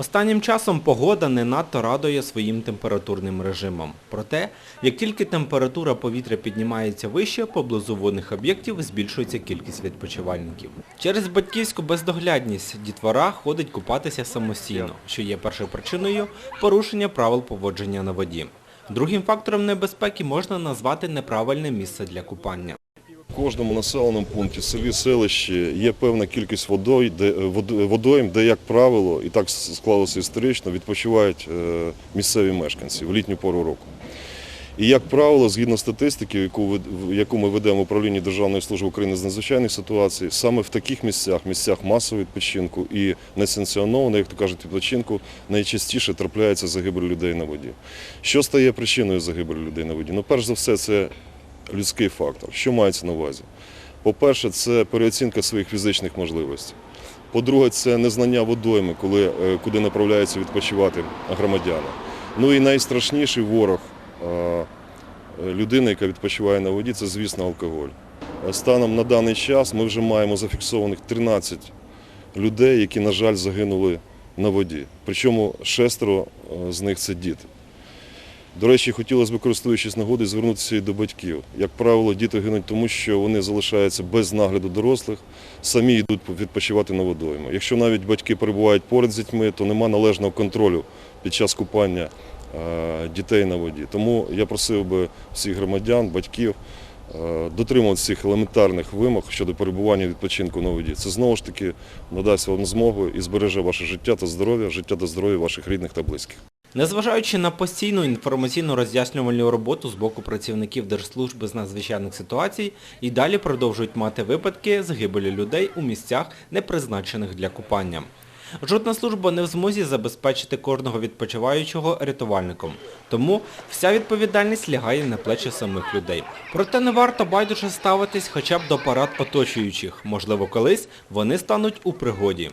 Останнім часом погода не надто радує своїм температурним режимом. Проте, як тільки температура повітря піднімається вище, поблизу водних об'єктів збільшується кількість відпочивальників. Через батьківську бездоглядність дітвора ходить купатися самостійно, що є першопричиною порушення правил поводження на воді. Другим фактором небезпеки можна назвати неправильне місце для купання. Кожному населеному пункті, селі, селищі є певна кількість водой, де, вод- водойм, де, як правило, і так склалося історично, відпочивають е, місцеві мешканці в літню пору року. І, як правило, згідно статистики, яку ми ведемо в управлінні Державної служби України з надзвичайних ситуацій, саме в таких місцях, місцях масового відпочинку і несанкціонованого, як то кажуть, відпочинку, найчастіше трапляється загибель людей на воді. Що стає причиною загибелі людей на воді? Ну, перш за все, це людський фактор. Що мається на увазі? По-перше, це переоцінка своїх фізичних можливостей. По-друге, це незнання водойми, коли, е, куди направляються відпочивати громадяни. Ну і найстрашніший ворог е, людини, яка відпочиває на воді, це, звісно, алкоголь. Е, Станом на даний час ми вже маємо зафіксованих 13 людей, які, на жаль, загинули на воді. Причому шестеро з них це діти. До речі, хотілося б, користуючись нагодою, звернутися і до батьків. Як правило, діти гинуть тому, що вони залишаються без нагляду дорослих, самі йдуть відпочивати на водойми. Якщо навіть батьки перебувають поряд з дітьми, то нема належного контролю під час купання дітей на воді. Тому я просив би всіх громадян, батьків дотримуватися цих елементарних вимог щодо перебування і відпочинку на воді. Це знову ж таки надасть вам змогу і збереже ваше життя та здоров'я, життя та здоров'я ваших рідних та близьких. Незважаючи на постійну інформаційну роз'яснювальну роботу з боку працівників Держслужби з надзвичайних ситуацій, і далі продовжують мати випадки загибелі людей у місцях, не призначених для купання. Жодна служба не в змозі забезпечити кожного відпочиваючого рятувальником. Тому вся відповідальність лягає на плечі самих людей. Проте не варто байдуже ставитись хоча б до парад оточуючих. Можливо, колись вони стануть у пригоді.